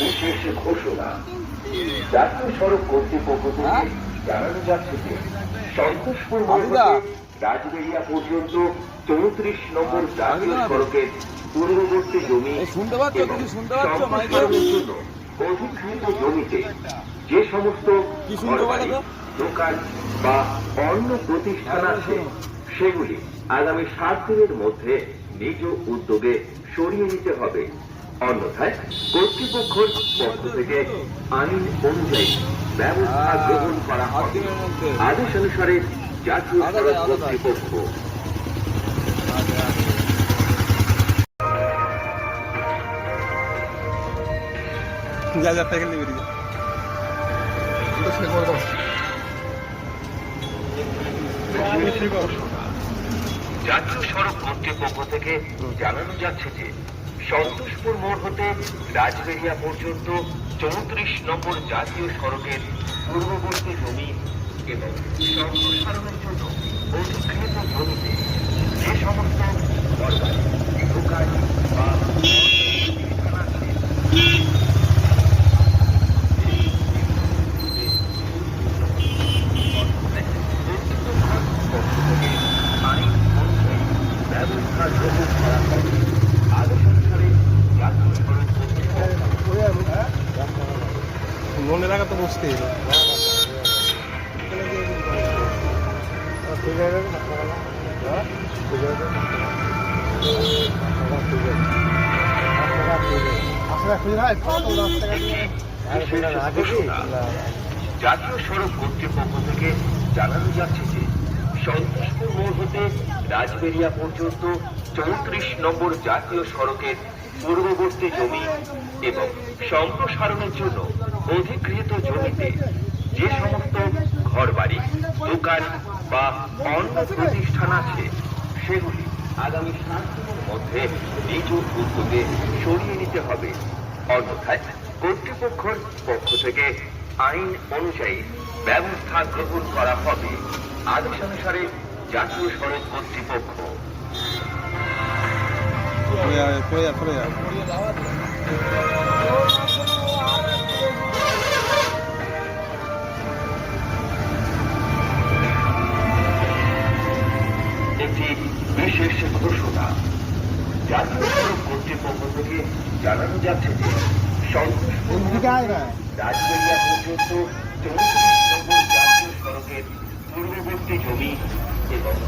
বিশেষ ঘোষণা। জাতীয় সড়ক কর্তৃপক্ষ থেকে জানানো যাচ্ছে যে সন্তোষপুর। রাজবেরিয়া পর্যন্ত চৌত্রিশ নম্বর জাতীয় সড়কের পূর্ববর্তী জমি জন্য অধিকৃত জমিতে যে সমস্ত দোকান বা অন্য প্রতিষ্ঠান আছে সেগুলি আগামী সাত দিনের মধ্যে নিজ উদ্যোগে সরিয়ে নিতে হবে। অন্যথায় কর্তৃপক্ষের পক্ষ থেকে আইন অনুযায়ী ব্যবস্থা গ্রহণ করা হবে। আদেশ অনুসারে জাতীয় সড়ক কর্তৃপক্ষ। যা যা জাতীয় সড়ক কর্তৃপক্ষ থেকে জানানো যাচ্ছে যে সন্তোষপুর মোড় হতে রাজবেরিয়া পর্যন্ত চৌত্রিশ নম্বর জাতীয় সড়কের পূর্ববর্তী জমি এবং সম্প্রসারণের জন্য অধিকৃত জমিতে যে সমস্ত দোকান বা ব্যবস্থা গ্রহণ করা হবে আদেশ অনুসারে জাতীয় সড়ক কর্তৃপক্ষ রাখা তো বুঝতেই জাতীয় সড়ক কর্তৃপক্ষ থেকে জানানো যাচ্ছে যে সন্তোষপুর মোড় হতে রাজবেরিয়া পর্যন্ত চৌত্রিশ নম্বর জাতীয় সড়কের পূর্ববর্তী জমি এবং সম্প্রসারণের জন্য অধিকৃত জমিতে যে সমস্ত ঘরবাড়ি, দোকান বা অন্য প্রতিষ্ঠান আছে, সেগুলি আগামী সাত দিনের মধ্যে নিজ উদ্যোগে সরিয়ে নিতে হবে। অন্যথায় কর্তৃপক্ষের পক্ষ থেকে আইন অনুযায়ী ব্যবস্থা গ্রহণ করা হবে। আদেশ অনুসারে জাতীয় সড়ক কর্তৃপক্ষ। পড়ে যা পড়ে যা কর্তৃপক্ষ থেকে জানানো যাচ্ছে যে রাজবেরিয়া পর্যন্ত চৌত্রিশ নম্বর জাতীয় সড়কের পূর্ববর্তী জমি এবং